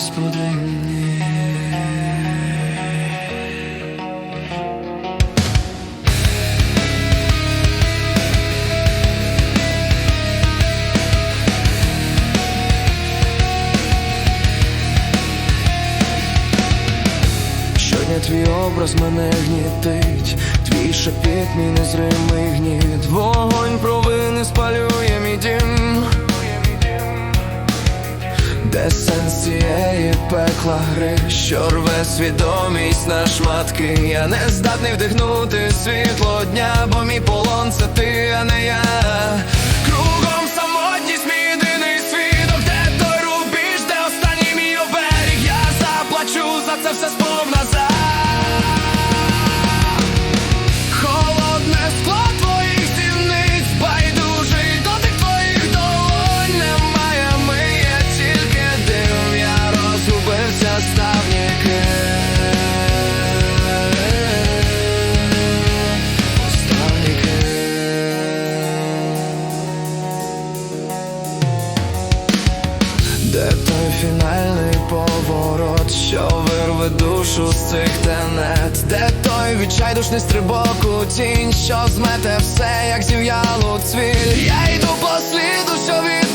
Господи. Щодня твій образ мене гнітить, твій шепіт, мій незримий гніт, вогонь цієї пекла. Гри, що рве свідомість на шматки, я не здатний вдихнути світло дня, бо мій полон це ти, а не я. Кругом самотність, мій свідок, де той рубіж, де останній мій оберіг, я заплачу за це все сповна за Це той фінальний поворот, що вирве душу з цих тенет, де той відчайдушний стрибок у тінь, що змете все, як зів'яло цвіль. Я йду по сліду, що від.